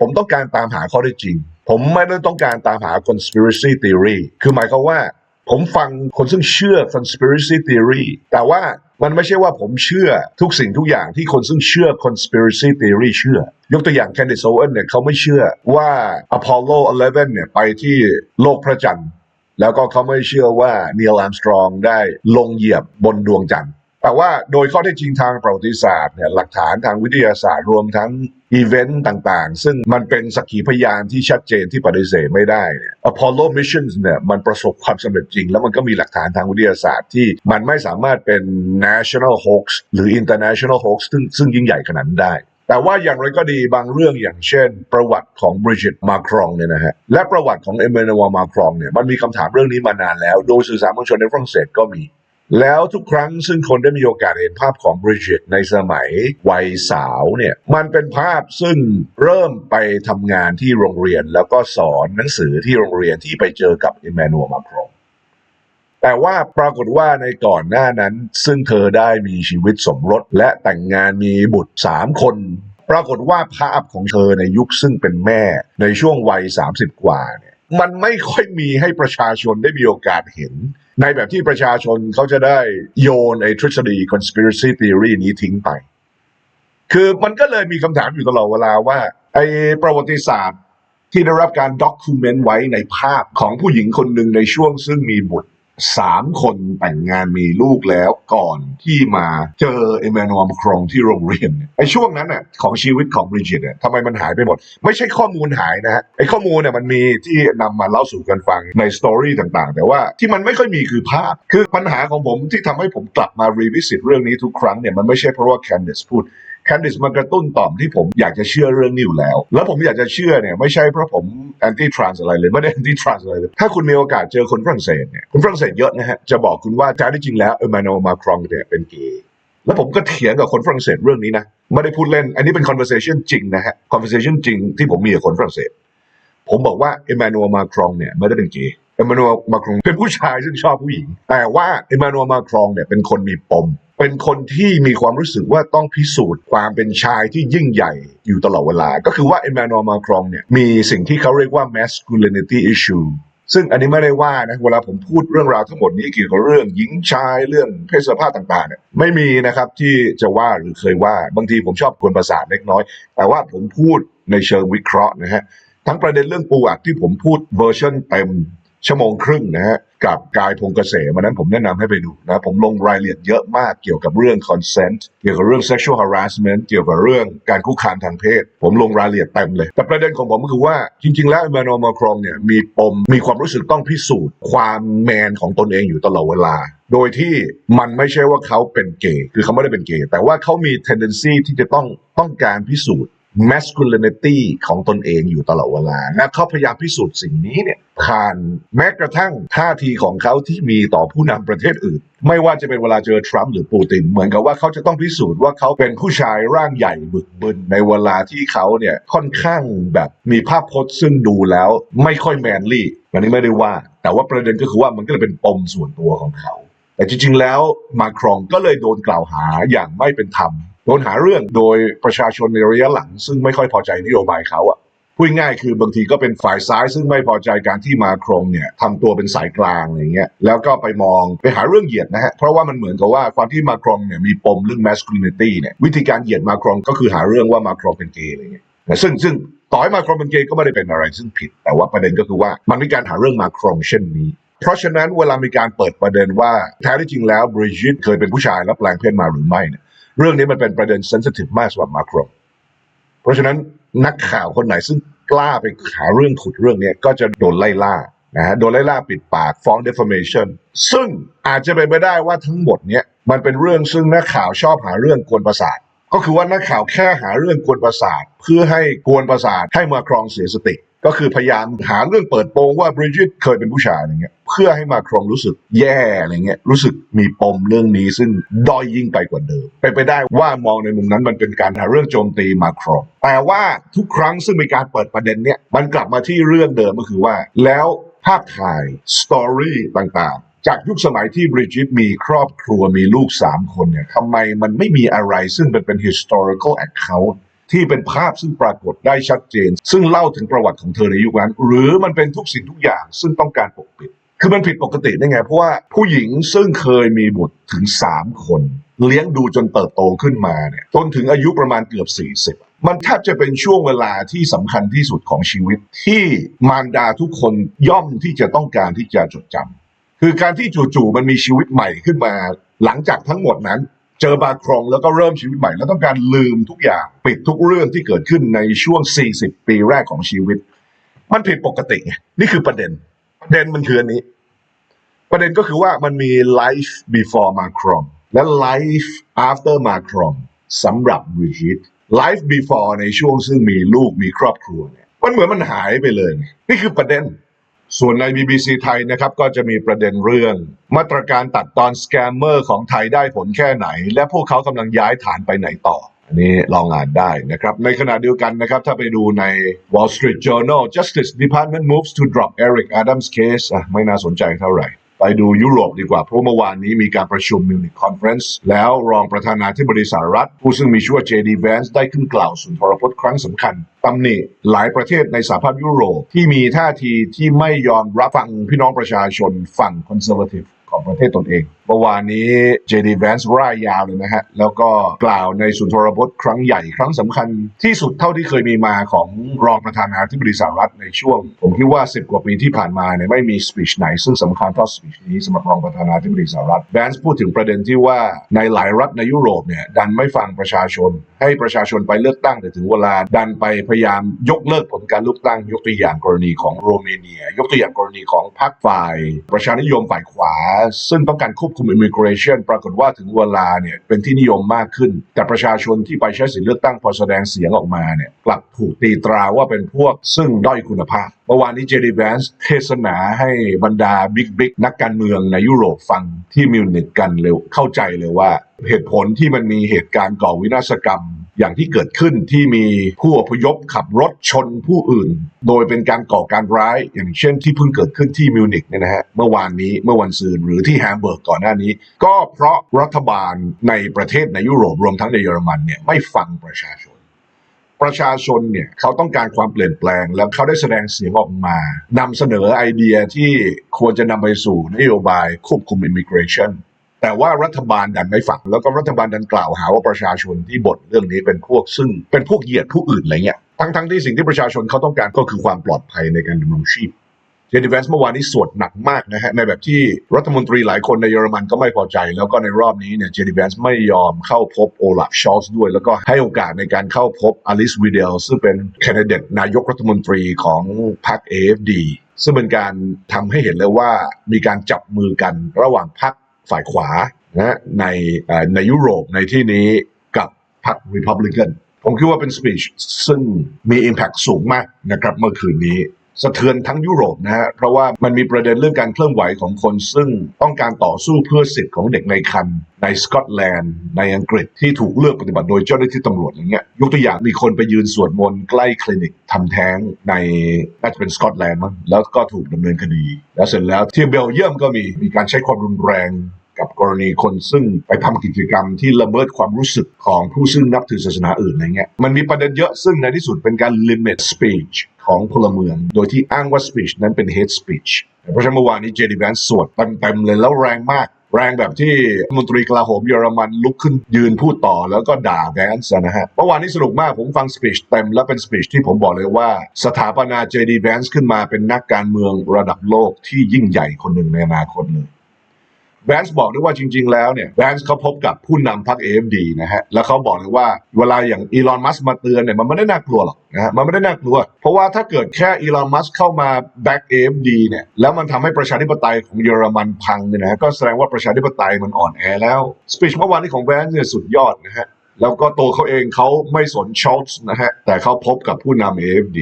ผมต้องการตามหาข้อเท็จริง ผมไม่ได้ต้องการตามหา conspiracy theory คือหมายความว่า ผมฟังคนซึ่งเชื่อ conspiracy theory แต่ว่ามันไม่ใช่ว่าผมเชื่อทุกสิ่งทุกอย่างที่คนซึ่งเชื่อ conspiracy theory เชื่อ ยกตัวอย่าง Candace Owen เนี่ยเขาไม่เชื่อว่า Apollo 11 เนี่ยไปที่โลกพระจันทร์ แล้วก็เขาไม่เชื่อว่า Neil Armstrong ได้ลงเหยียบบนดวงจันทร์ แต่ว่าโดยข้อเท็จจริงทางประวัติศาสตร์เนี่ยหลักฐานทางวิทยาศาสตร์รวมทั้งอีเวนต์ต่างๆ ซึ่งมันเป็นสักขีพยานที่ชัดเจนที่ปฏิเสธไม่ได้เนี่ย Apollo missions เนี่ยมันประสบความสำเร็จจริง แล้วมันก็มีหลักฐานทางวิทยาศาสตร์ที่มันไม่สามารถเป็น national hoax หรือ international hoax ซึ่งซึ่งยิ่งใหญ่ขนาดนั้นได้แต่ว่าอย่างไรก็ดีบางเรื่องอย่างเช่น ประวัติของบริจิตมาครองเนี่ยนะฮะและประวัติของเอเมนูมาครองเนี่ยมันมีคำถามเรื่องนี้มานานแล้ว โดยสื่อสารมวลชนในฝรั่งเศสก็มี แล้วทุกครั้งซึ่งคนได้มีโอกาสเห็นภาพของบริจิตในสมัยวัยสาวเนี่ยมันเป็นภาพซึ่งเริ่มไปทำงานที่โรงเรียนแล้วก็สอนหนังสือที่โรงเรียนที่ไปเจอกับอเมนูมาครองแต่ว่าปรากฏว่าในก่อนหน้านั้น ซึ่งเธอได้มีชีวิตสมรสและแต่งงานมีบุตรสามคน ปรากฏว่าภาพของเธอในยุคซึ่งเป็นแม่ในช่วงวัย 30 กว่าเนี่ย มันไม่ค่อยมีให้ประชาชนได้มีโอกาสเห็น ในแบบที่ประชาชนเขาจะได้โยนไอ้ทฤษฎี conspiracy theory นี้ทิ้งไป คือมันก็เลยมีคำถามอยู่ตลอดเวลาว่า ไอ้ประวัติศาสตร์ที่ได้รับการด็อกิเมนต์ไว้ในภาพของผู้หญิงคนหนึ่งในช่วงซึ่งมีบุตร สามคนแต่งงานมีลูกแล้วก่อนที่มาเจอเอเมนูมครองที่โรงเรียนเนี่ยไอ้ช่วงนั้นน่ะของชีวิตของบริจิตเนี่ยทำไมมันหายไปหมด ไม่ใช่ข้อมูลหายนะฮะไอ้ข้อมูลเนี่ยมันมีที่นำมาเล่าสู่กันฟังในสตอรี่ต่างๆ แต่ว่าที่มันไม่ค่อยมีคือภาพ คือปัญหาของผมที่ทำให้ผมกลับมารีวิสิตเรื่องนี้ทุกครั้งเนี่ยมันไม่ใช่เพราะว่าแคนดิสพูด แคนดิสมันกระตุ้นต่อมที่ผมอยากจะเชื่อเรื่องนี้อยู่แล้ว แล้วผมอยากจะเชื่อเนี่ยไม่ใช่เพราะผมแอนตี้ทรานส์อะไรเลยไม่ได้แอนตี้ทรานส์อะไรเลยถ้าคุณมีโอกาสเจอคนฝรั่งเศสเนี่ยคนฝรั่งเศสเยอะนะฮะจะบอกคุณว่าแท้ที่จริงแล้วเออมาโนมาครองเนี่ยเป็นเกย์แล้วผมก็เถียงกับคนฝรั่งเศสเรื่องนี้นะไม่ได้พูดเล่น อันนี้เป็น conversation จริงนะฮะ conversation จริงที่ผมมีกับคนฝรั่งเศส ผมบอกว่าเอมานูเอลมาครองเนี่ยไม่ได้เป็นเกย์เอมานูเอลมาครองเป็นผู้ชายซึ่งชอบผู้หญิง แต่ว่าเอมานูเอลมาครองเนี่ยเป็นคนมีปม เป็นคนที่มีความรู้สึกว่าต้องพิสูจน์ความเป็นชายที่ยิ่งใหญ่อยู่ตลอดเวลา ก็คือว่าเอมานูเอลมาครองเนี่ยมีสิ่งที่เขาเรียกว่า masculinity issue ซึ่งอันนี้ไม่ได้ว่านะเวลาผมพูดเรื่องราวทั้งหมดนี้เกี่ยวกับเรื่องหญิงชายเรื่องเพศสภาพต่างๆเนี่ยไม่มีนะครับที่จะว่าหรือเคยว่าบางทีผมชอบกวนประสาทเล็กน้อย แต่ว่าผมพูดในเชิงวิเคราะห์นะฮะทั้งประเด็นเรื่องปูอัดที่ผมพูดเวอร์ชันเต็ม ชั่วโมงครึ่งนะฮะกับกายพงเกษมวันนั้นผมแนะนำให้ไปดูนะผมลงรายละเอียดเยอะมากเกี่ยวกับเรื่อง consent เกี่ยวกับเรื่อง sexual harassment เกี่ยวกับเรื่องการคุกคามทางเพศ ผมลงรายละเอียดเต็มเลย แต่ประเด็นของผมก็คือว่าจริง ๆ แล้ว Emmanuel Macron เนี่ยมีปมมีความรู้สึกต้องพิสูจน์ ความแมนของตนเองอยู่ตลอดเวลา โดยที่มันไม่ใช่ว่าเขาเป็นเกย์คือเขาไม่ได้เป็นเกย์แต่ว่าเขามี tendency ที่จะต้องต้องการพิสูจน์ masculinity ของตนเองอยู่ตลอดเวลา และเขาพยายามพิสูจน์สิ่งนี้เนี่ยผ่านแม้กระทั่งท่าทีของเขาที่มีต่อผู้นำประเทศอื่น ไม่ว่าจะเป็นเวลาเจอทรัมป์หรือปูติน เหมือนกับว่าเขาจะต้องพิสูจน์ว่าเขาเป็นผู้ชายร่างใหญ่บึกบึนในเวลาที่เขาเนี่ยค่อนข้างแบบมีภาพพจน์ซึ่งดูแล้วไม่ค่อยแมนลี่อันนี้ไม่ได้ว่า แต่ว่าประเด็นก็คือว่ามันก็เลยเป็นปมส่วนตัวของเขา แต่จริงๆแล้วมาครองก็เลยโดนกล่าวหาอย่างไม่เป็นธรรม โดนหาเรื่องโดยประชาชนในระยะหลัง ซึ่งไม่ค่อยพอใจนโยบายเขาอะพูดง่ายคือบางทีก็เป็นฝ่ายซ้ายซึ่งไม่พอใจการที่มาครงเนี่ยทำตัวเป็นสายกลางอะไรเงี้ยแล้วก็ไปมองไปหาเรื่องเหยียดนะฮะ เพราะว่ามันเหมือนกับว่าความที่มาครงเนี่ยมีปมเรื่อง masculinity เนี่ยวิธีการเหยียดมาครงก็คือหาเรื่องว่ามาครงเป็นเกย์อะไรเงี้ยซึ่งซึ่งต่อให้มาครงเป็นเกย์ก็ไม่ได้เป็นอะไรซึ่งผิด แต่ว่าประเด็นก็คือว่ามันมีการหาเรื่องมาครงเช่นนี้เพราะฉะนั้นเวลามีการเปิดประเด็นว่าแท้ที่จริงแล้วบริจิตเคยเป็นผู้ชายแล้วแปลงเพศมาหรือไม่เนี่ย เรื่องนี้มันเป็นประเด็นเซนซิทีฟมากสำหรับมาครงเพราะฉะนั้นนักข่าวคนไหนซึ่งกล้าไปหาเรื่องขุดเรื่องนี้ก็จะโดนไล่ล่านะฮะโดนไล่ล่าปิดปากฟ้อง defamation ซึ่งอาจจะเป็นไปได้ว่าทั้งหมดเนี้ยมันเป็นเรื่องซึ่งนักข่าวชอบหาเรื่องกวนประสาท ก็คือว่านักข่าวแค่หาเรื่องกวนประสาท เพื่อให้กวนประสาทให้มาครองเสียสติ ก็คือพยายามหาเรื่องเปิดโปงว่าบริจิตเคยเป็นผู้ชายอะไรเงี้ยเพื่อให้มาครองรู้สึกแย่อะไรเงี้ยรู้สึกมีปมเรื่องนี้ซึ่งด้อยยิ่งไปกว่าเดิมเป็นไปได้ว่ามองในมุมนั้นมันเป็นการหาเรื่องโจมตีมาครองแต่ว่าทุกครั้งซึ่งมีการเปิดประเด็นเนี้ยมันกลับมาที่เรื่องเดิมก็คือว่า แล้วภาพถ่ายสตอรี่ต่างๆจากยุคสมัยที่บริจิตมีครอบครัวมีลูกสามคนเนี่ยทำไมมันไม่มีอะไรซึ่งเป็นเป็น historical account ที่เป็นภาพซึ่งปรากฏได้ชัดเจน ซึ่งเล่าถึงประวัติของเธอในยุคนั้น หรือมันเป็นทุกสิ่งทุกอย่างซึ่งต้องการปกปิด คือมันผิดปกติได้ไง เพราะว่าผู้หญิงซึ่งเคยมีบุตรถึงสามคน เลี้ยงดูจนเติบโตขึ้นมาเนี่ยจนถึงอายุประมาณเกือบ 40มันแทบจะเป็นช่วงเวลาที่สำคัญที่สุดของชีวิต ที่มารดาทุกคนย่อมที่จะต้องการที่จะจดจำคือการที่จู่ๆมันมีชีวิตใหม่ขึ้นมา หลังจากทั้งหมดนั้น เจอบาครองแล้วก็เริ่มชีวิตใหม่ แล้วต้องการลืมทุกอย่างปิดทุกเรื่องที่เกิดขึ้นในช่วง 40 ปีแรกของชีวิต มันผิดปกติไงนี่คือประเด็น ประเด็นมันคืออันนี้ ประเด็นก็คือว่ามันมี life before Macron และ life after Macron สำหรับ Brigitte life before ในช่วงซึ่งมีลูกมีครอบครัวเนี่ยมันเหมือนมันหายไปเลย นี่คือประเด็น ส่วนใน BBC ไทยนะครับก็จะมีประเด็นเรื่อง มาตรการตัดตอนสแกมเมอร์ของไทยได้ผลแค่ไหน และพวกเขากำลังย้ายฐานไปไหนต่อ อันนี้ลองอ่านได้นะครับ ในขณะเดียวกันนะครับ ถ้าไปดูใน Wall Street Journal Justice Department moves to drop Eric Adams case อะไม่น่าสนใจเท่าไหร่ ไปดูยุโรปดีกว่า เพราะเมื่อวานนี้มีการประชุมมิวนิ c คอนเฟรนซ์แล้วรองประธานาธิบดีสหรัฐ ผู้ซึ่งมีชื่อว่า JD Vance ได้ขึ้นกล่าวสุนทรพจน์ครั้งสำคัญตำหนิหลายประเทศในสหภาพยุโรปที่มีท่าทีที่ไม่ยอมรับฟังพี่น้องประชาชนฝั่งคอนเซอร์วทีฟของประเทศตนเอง เมื่อวานนี้ JD Vance ร่ายยาวเลยนะฮะ แล้วก็กล่าวในสุนทรพจน์ครั้งใหญ่ครั้งสำคัญที่สุดเท่าที่เคยมีมาของรองประธานาธิบดีสหรัฐในช่วง ผมคิดว่า 10 กว่าปีที่ผ่านมาเนี่ยไม่มีสปีชไหน ซึ่งสำคัญเท่าสปีชนี้สำหรับรองประธานาธิบดีสหรัฐ Vance พูดถึงประเด็นที่ว่าในหลายรัฐในยุโรปเนี่ยดันไม่ฟังประชาชน ให้ประชาชนไปเลือกตั้งแต่ถึงเวลาดันไปพยายามยกเลิกผลการเลือกตั้งยกตัวอย่างกรณีของโรเมเนีย ยกตัวอย่างกรณีของพรรคฝ่าย ประชานิยมฝ่ายขวา ซึ่งต้องการควบคุม immigration ปรากฏว่าถึงเวลาเนี่ยเป็นที่นิยมมากขึ้น แต่ประชาชนที่ไปใช้สิทธิเลือกตั้งพอแสดงเสียงออกมาเนี่ยกลับถูกตีตราว่าเป็นพวกซึ่งด้อยคุณภาพ เมื่อวานนี้เจดีแวนส์เทศนาให้บรรดาบิ๊กบิ๊กนักการเมืองในยุโรปฟังที่มิวนิกกันเร็วเข้าใจเลยว่าเหตุผลที่มันมีเหตุการณ์ก่อวินาศกรรม อย่างที่เกิดขึ้นที่มีผู้อพยพขับรถชนผู้อื่น โดยเป็นการก่อการร้าย อย่างเช่นที่เพิ่งเกิดขึ้นที่มิวนิกเนี่ยนะฮะเมื่อวานนี้เมื่อวันซืนหรือที่แฮมเบิร์กก่อนหน้านี้ ก็เพราะรัฐบาลในประเทศในยุโรปรวมทั้งในเยอรมันเนี่ยไม่ฟังประชาชน ประชาชนเนี่ยเขาต้องการความเปลี่ยนแปลง แล้วเขาได้แสดงเสียงออกมานำเสนอไอเดียที่ควรจะนำไปสู่นโยบายควบคุม immigration แต่ว่ารัฐบาลดันไม่ฟังแล้วก็รัฐบาลดันกล่าวหาว่าประชาชนที่บ่นเรื่องนี้เป็นพวกซึ่งเป็นพวกเหยียดผู้อื่นอะไรเงี้ยทั้งทั้งที่สิ่งที่ประชาชนเขาต้องการก็คือความปลอดภัยในการดำรงชีพเจนนิแวนส์เมื่อวานนี้สวดหนักมากนะฮะในแบบที่รัฐมนตรีหลายคนในเยอรมันก็ไม่พอใจ แล้วก็ในรอบนี้เนี่ยเจนนิแวนส์ไม่ยอมเข้าพบโอลาฟชอลส์ด้วย แล้วก็ให้โอกาสในการเข้าพบอลิสวีเดลซึ่งเป็นแคนดิเดตนายกรัฐมนตรีของพรรค AFD ซึ่งเป็นการทำให้เห็นเลยว่ามีการจับมือกันระหว่างพรรค ฝ่ายขวานะในในยุโรปในที่นี้กับพรรครีพับลิกันผมคิดว่าเป็นสปีชซึ่งมี Impact สูงมากนะครับเมื่อคืนนี้ สะเทือนทั้งยุโรปนะฮะเพราะว่ามันมีประเด็นเรื่องการเคลื่อนไหวของคนซึ่งต้องการต่อสู้เพื่อสิทธิ์ของเด็กในครรภ์ในสกอตแลนด์ในอังกฤษที่ถูกเลือกปฏิบัติโดยเจ้าหน้าที่ตำรวจอย่างเงี้ยยกตัวอย่างมีคนไปยืนสวดมนต์ใกล้คลินิกทำแท้งในน่าจะเป็นสกอตแลนด์มั้งแล้วก็ถูกดำเนินคดี แล้วเสร็จแล้วที่เบลเยียมก็มีมีการใช้ความรุนแรง กับกรณีคนซึ่งไปทำกิจกรรมที่ละเมิดความรู้สึกของผู้ซึ่งนับถือศาสนาอื่นอะไรเงี้ยมันมีประเด็นเยอะซึ่งในที่สุดเป็นการ limit speech ของพลเมือง โดยที่อ้างว่า speech นั้นเป็น hate speech เพราะฉะนั้นเมื่อวานนี้เจดีแวนสวดเต็มๆเลยแล้วแรงมากแรงแบบที่รัฐมนตรีกลาโหมเยอรมันลุกขึ้นยืนพูดต่อแล้วก็ด่าแวนส์นะฮะเมื่อวานนี้สนุกมากผมฟังสปีชเต็มและเป็นสปีชที่ผมบอกเลยว่า สถาปนา JD Vance ขึ้นมาเป็นนักการเมืองระดับโลกที่ยิ่งใหญ่คนหนึ่งในอนาคตเลย แวนส์บอกด้วยว่าจริง ๆ แล้วเนี่ยแวนส์เขาพบกับผู้นำพรรค AFD นะฮะแล้วเขาบอกเลยว่าเวลาอย่างอีลอนมัสมาเตือนเนี่ยมันไม่ได้น่ากลัวหรอกนะฮะมันไม่ได้น่ากลัว เพราะว่าถ้าเกิดแค่อีลอนมัสเข้ามาแบ็ก AFD เนี่ยแล้วมันทำให้ประชาธิปไตยของเยอรมันพังเนี่ยนะฮะก็แสดงว่าประชาธิปไตยมันอ่อนแอแล้วสปีชเมื่อวานนี้ของแวนส์เนี่ยสุดยอดนะฮะแล้วก็ตัวเขาเองเขาไม่สนชอลส์นะฮะแต่เขาพบกับผู้นำ AFD